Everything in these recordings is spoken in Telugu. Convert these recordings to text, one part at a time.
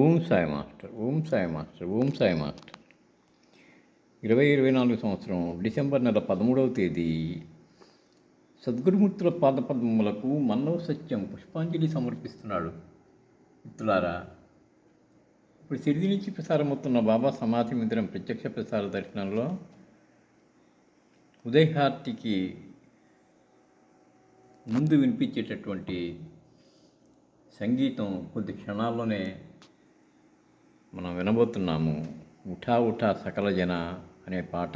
Om Sai master Om Sai master Om Sai master. ఇరవై ఇరవై నాలుగు సంవత్సరం డిసెంబర్ నెల పదమూడవ తేదీ. సద్గురుమూర్తుల పాదపద్మములకు మన్నవ సత్యం పుష్పాంజలి సమర్పిస్తున్నాడు. మిత్రులారా ఇప్పుడు సిరిది నుంచి ప్రసారమవుతున్న బాబా సమాధి మందిరం ప్రత్యక్ష ప్రసార దర్శనంలో ఉదయహార్తికి ముందు వినిపించేటటువంటి సంగీతం కొద్ది క్షణాల్లోనే మనం వినబోతున్నాము ఉఠా ఉఠా సకల జన అనే పాట.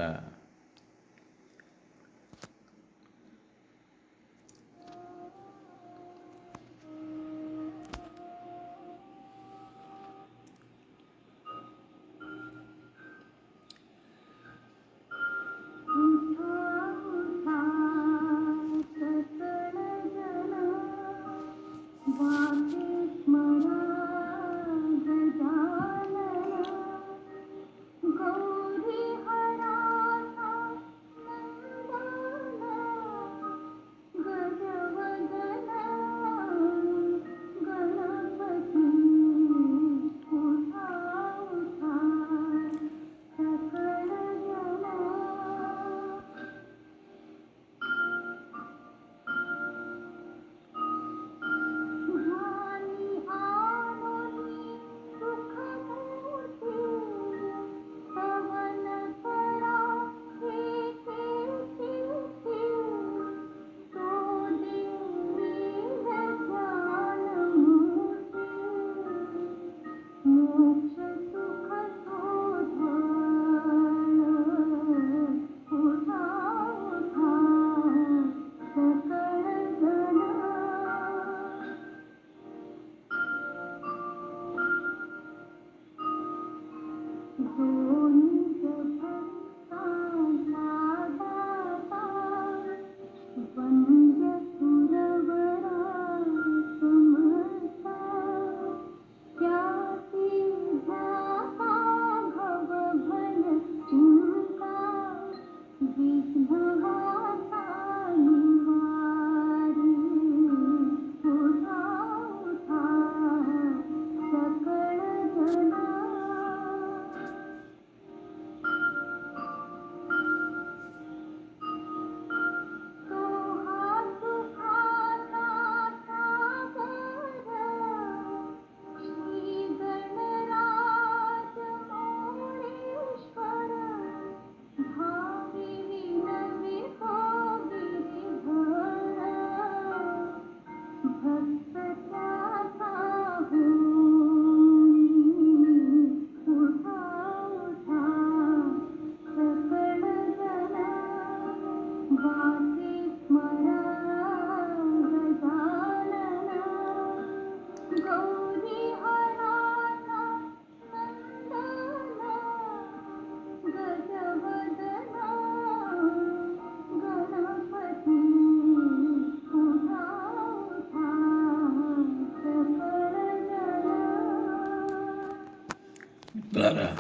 మిత్రులారా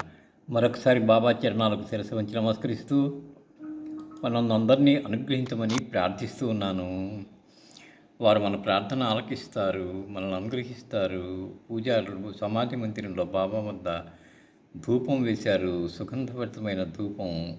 మరొకసారి బాబా చరణాలకు శిరస వంచి నమస్కరిస్తూ మనల్ని అందరినీ అనుగ్రహించమని ప్రార్థిస్తూ ఉన్నాను. వారు మన ప్రార్థన ఆలకిస్తారు మనల్ని అనుగ్రహిస్తారు. పూజారులు సమాధి మందిరంలో బాబా వద్ద ధూపం వేశారు. సుగంధభరితమైన ధూపం